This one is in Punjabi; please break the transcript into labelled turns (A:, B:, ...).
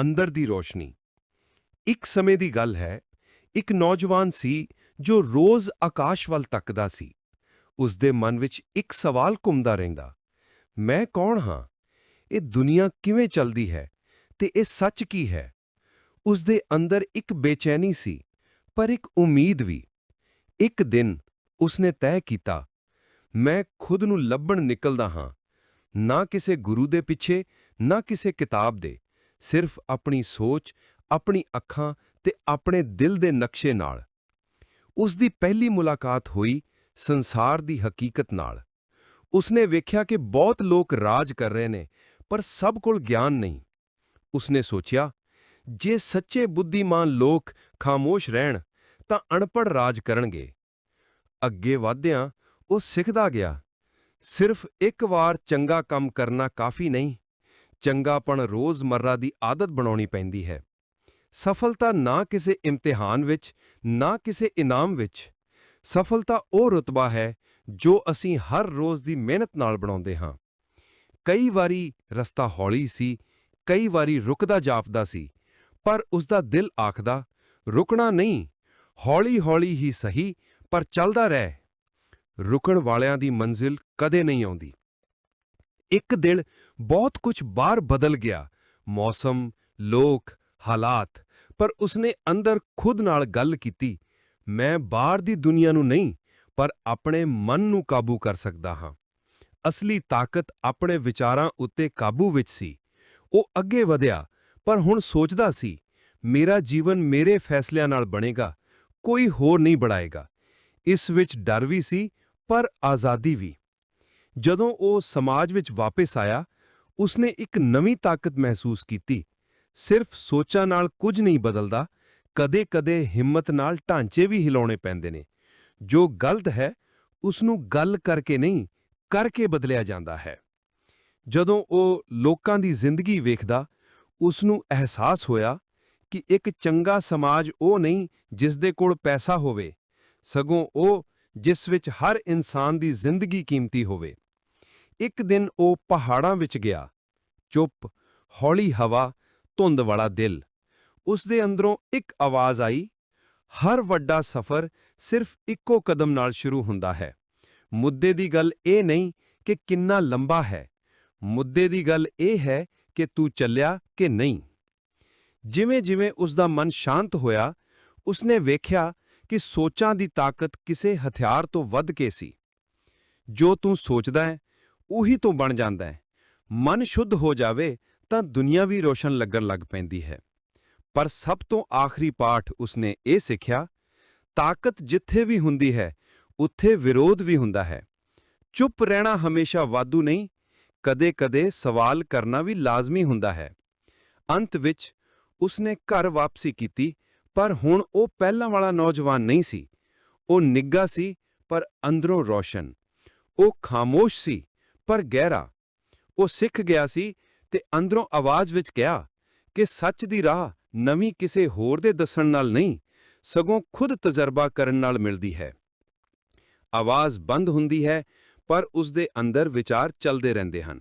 A: ਅੰਦਰ ਦੀ ਰੋਸ਼ਨੀ। ਇੱਕ ਸਮੇਂ ਦੀ ਗੱਲ ਹੈ, ਇੱਕ ਨੌਜਵਾਨ ਸੀ ਜੋ ਰੋਜ਼ ਆਕਾਸ਼ ਵੱਲ ਤੱਕਦਾ ਸੀ। ਉਸ ਦੇ ਮਨ ਵਿੱਚ ਇੱਕ ਸਵਾਲ ਘੁੰਮਦਾ ਰਹਿੰਦਾ, ਮੈਂ ਕੌਣ ਹਾਂ? ਇਹ ਦੁਨੀਆ ਕਿਵੇਂ ਚੱਲਦੀ ਹੈ? ਤੇ ਇਹ ਸੱਚ ਕੀ ਹੈ? ਉਸ ਦੇ ਅੰਦਰ ਇੱਕ ਬੇਚੈਨੀ ਸੀ, ਪਰ ਇੱਕ ਉਮੀਦ ਵੀ। ਇੱਕ ਦਿਨ ਉਸਨੇ ਤੈਅ ਕੀਤਾ, ਮੈਂ ਖੁਦ ਨੂੰ ਲੱਭਣ ਨਿਕਲਦਾ ਹਾਂ। ਨਾ ਕਿਸੇ ਗੁਰੂ ਦੇ ਪਿੱਛੇ, ਨਾ ਕਿਸੇ ਕਿਤਾਬ ਦੇ। ਸਿਰਫ ਆਪਣੀ ਸੋਚ, ਆਪਣੀ ਅੱਖਾਂ ਤੇ ਆਪਣੇ ਦਿਲ ਦੇ ਨਕਸ਼ੇ ਨਾਲ। ਉਸ ਦੀ ਪਹਿਲੀ ਮੁਲਾਕਾਤ ਹੋਈ ਸੰਸਾਰ ਦੀ ਹਕੀਕਤ ਨਾਲ। ਉਸਨੇ ਵੇਖਿਆ ਕਿ ਬਹੁਤ ਲੋਕ ਰਾਜ ਕਰ ਰਹੇ ਨੇ, ਪਰ ਸਭ ਕੋਲ ਗਿਆਨ ਨਹੀਂ। ਉਸਨੇ ਸੋਚਿਆ, ਜੇ ਸੱਚੇ ਬੁੱਧੀਮਾਨ ਲੋਕ ਖਾਮੋਸ਼ ਰਹਿਣ, ਤਾਂ ਅਣਪੜ ਰਾਜ ਕਰਨਗੇ। ਅੱਗੇ ਵਧਦਿਆਂ ਉਹ ਸਿੱਖਦਾ ਗਿਆ, ਸਿਰਫ ਇੱਕ ਵਾਰ ਚੰਗਾ ਕੰਮ ਕਰਨਾ ਕਾਫੀ ਨਹੀਂ ਚੰਗਾਪਣ ਰੋਜ਼ਮਰਰਾ ਦੀ ਆਦਤ ਬਣਾਉਣੀ ਪੈਂਦੀ ਹੈ। ਸਫਲਤਾ ਨਾ ਕਿਸੇ ਇਮਤਿਹਾਨ ਵਿੱਚ, ਨਾ ਕਿਸੇ ਇਨਾਮ ਵਿੱਚ। ਸਫਲਤਾ ਉਹ ਰੁਤਬਾ ਹੈ ਜੋ ਅਸੀਂ ਹਰ ਰੋਜ਼ ਦੀ ਮਿਹਨਤ ਨਾਲ ਬਣਾਉਂਦੇ ਹਾਂ। ਕਈ ਵਾਰੀ ਰਸਤਾ ਹੌਲੀ ਸੀ, ਕਈ ਵਾਰੀ ਰੁਕਦਾ ਜਾਪਦਾ ਸੀ, ਪਰ ਉਸ ਦਾ ਦਿਲ ਆਖਦਾ, ਰੁਕਣਾ ਨਹੀਂ, ਹੌਲੀ-ਹੌਲੀ ਹੀ ਸਹੀ, ਪਰ ਚੱਲਦਾ ਰਹਿ। ਰੁਕਣ ਵਾਲਿਆਂ ਦੀ ਮੰਜ਼ਿਲ ਕਦੇ ਨਹੀਂ ਆਉਂਦੀ। ਇੱਕ ਦਿਨ ਬਹੁਤ ਕੁਝ ਬਾਹਰ ਬਦਲ ਗਿਆ। ਮੌਸਮ, ਲੋਕ, ਹਾਲਾਤ, ਪਰ ਉਸਨੇ ਅੰਦਰ ਖੁਦ ਨਾਲ ਗੱਲ ਕੀਤੀ। ਮੈਂ ਬਾਹਰ ਦੀ ਦੁਨੀਆ ਨੂੰ ਨਹੀਂ, ਪਰ ਆਪਣੇ ਮਨ ਨੂੰ ਕਾਬੂ ਕਰ ਸਕਦਾ ਹਾਂ। ਅਸਲੀ ਤਾਕਤ ਆਪਣੇ ਵਿਚਾਰਾਂ ਉੱਤੇ ਕਾਬੂ ਵਿੱਚ ਸੀ। ਉਹ ਅੱਗੇ ਵਧਿਆ, ਪਰ ਹੁਣ ਸੋਚਦਾ ਸੀ, ਮੇਰਾ ਜੀਵਨ ਮੇਰੇ ਫੈਸਲਿਆਂ ਨਾਲ ਬਣੇਗਾ, ਕੋਈ ਹੋਰ ਨਹੀਂ ਬਣਾਏਗਾ। ਇਸ ਵਿੱਚ ਡਰ ਵੀ ਸੀ, ਪਰ ਆਜ਼ਾਦੀ ਵੀ। ਜਦੋਂ ਉਹ ਸਮਾਜ ਵਿੱਚ ਵਾਪਸ ਆਇਆ, ਉਸਨੇ ਇੱਕ ਨਵੀਂ ਤਾਕਤ ਮਹਿਸੂਸ ਕੀਤੀ। ਸਿਰਫ ਸੋਚਾਂ ਨਾਲ ਕੁਝ ਨਹੀਂ ਬਦਲਦਾ, ਕਦੇ-ਕਦੇ ਹਿੰਮਤ ਨਾਲ ਢਾਂਚੇ ਵੀ ਹਿਲਾਉਣੇ ਪੈਂਦੇ ਨੇ। ਜੋ ਗਲਤ ਹੈ ਉਸ ਨੂੰ ਗੱਲ ਕਰਕੇ ਨਹੀਂ, ਕਰਕੇ ਬਦਲਿਆ ਜਾਂਦਾ ਹੈ। ਜਦੋਂ ਉਹ ਲੋਕਾਂ ਦੀ ਜ਼ਿੰਦਗੀ ਵੇਖਦਾ ਉਸ ਨੂੰ ਅਹਿਸਾਸ ਹੋਇਆ ਕਿ ਇੱਕ ਚੰਗਾ ਸਮਾਜ ਉਹ ਨਹੀਂ ਜਿਸ ਦੇ ਕੋਲ ਪੈਸਾ ਹੋਵੇ, ਸਗੋਂ ਉਹ ਜਿਸ ਵਿੱਚ ਹਰ ਇਨਸਾਨ ਦੀ ਜ਼ਿੰਦਗੀ ਕੀਮਤੀ ਹੋਵੇ। ਇੱਕ ਦਿਨ ਉਹ ਪਹਾੜਾਂ ਵਿੱਚ ਗਿਆ। ਚੁੱਪ, ਹੌਲੀ ਹਵਾ, ਧੁੰਦ ਵਾਲਾ ਦਿਲ। ਉਸ ਦੇ ਅੰਦਰੋਂ ਇੱਕ ਆਵਾਜ਼ ਆਈ, ਹਰ ਵੱਡਾ ਸਫ਼ਰ ਸਿਰਫ ਇੱਕੋ ਕਦਮ ਨਾਲ ਸ਼ੁਰੂ ਹੁੰਦਾ ਹੈ। ਮੁੱਦੇ ਦੀ ਗੱਲ ਇਹ ਨਹੀਂ ਕਿ ਕਿੰਨਾ ਲੰਬਾ ਹੈ। ਮੁੱਦੇ ਦੀ ਗੱਲ ਇਹ ਹੈ ਕਿ ਤੂੰ ਚੱਲਿਆ ਕਿ ਨਹੀਂ। ਜਿਵੇਂ-ਜਿਵੇਂ ਉਸ ਦਾ ਮਨ ਸ਼ਾਂਤ ਹੋਇਆ, ਉਸਨੇ ਵੇਖਿਆ ਕਿ ਸੋਚਾਂ ਦੀ ਤਾਕਤ ਕਿਸੇ ਹਥਿਆਰ ਤੋਂ ਵੱਧ ਕੇ ਸੀ। ਜੋ ਤੂੰ ਸੋਚਦਾ ਹੈ ਉਹੀ ਤੋਂ ਬਣ ਜਾਂਦਾ ਹੈ। ਮਨ ਸ਼ੁੱਧ ਹੋ ਜਾਵੇ ਤਾਂ ਦੁਨੀਆ ਵੀ ਰੋਸ਼ਨ ਲੱਗਣ ਲੱਗ ਪੈਂਦੀ ਹੈ। ਪਰ ਸਭ ਤੋਂ ਆਖਰੀ ਪਾਠ ਉਸਨੇ ਇਹ ਸਿੱਖਿਆ, ਤਾਕਤ ਜਿੱਥੇ ਵੀ ਹੁੰਦੀ ਹੈ, ਉੱਥੇ ਵਿਰੋਧ ਵੀ ਹੁੰਦਾ ਹੈ। ਚੁੱਪ ਰਹਿਣਾ ਹਮੇਸ਼ਾ ਵਾਧੂ ਨਹੀਂ, ਕਦੇ-ਕਦੇ ਸਵਾਲ ਕਰਨਾ ਵੀ ਲਾਜ਼ਮੀ ਹੁੰਦਾ ਹੈ। ਅੰਤ ਵਿੱਚ ਉਸਨੇ ਘਰ ਵਾਪਸੀ ਕੀਤੀ, ਪਰ ਹੁਣ ਉਹ ਪਹਿਲਾਂ ਵਾਲਾ ਨੌਜਵਾਨ ਨਹੀਂ ਸੀ। ਉਹ ਨਿੱਗਾ ਸੀ, ਪਰ ਅੰਦਰੋਂ ਰੋਸ਼ਨ। ਉਹ ਖਾਮੋਸ਼ ਸੀ। ਪਰ ਗਹਿਰਾ। ਉਹ ਸਿੱਖ ਗਿਆ ਸੀ ਤੇ ਅੰਦਰੋਂ ਆਵਾਜ਼ ਵਿੱਚ ਕਿਹਾ ਕਿ ਸੱਚ ਦੀ ਰਾਹ ਨਵੀਂ ਕਿਸੇ ਹੋਰ ਦੇ ਦੱਸਣ ਨਾਲ ਨਹੀਂ, ਸਗੋਂ ਖੁਦ ਤਜਰਬਾ ਕਰਨ ਨਾਲ ਮਿਲਦੀ ਹੈ। ਆਵਾਜ਼ ਬੰਦ ਹੁੰਦੀ ਹੈ, ਪਰ ਉਸ ਦੇ ਅੰਦਰ ਵਿਚਾਰ ਚੱਲਦੇ ਰਹਿੰਦੇ ਹਨ।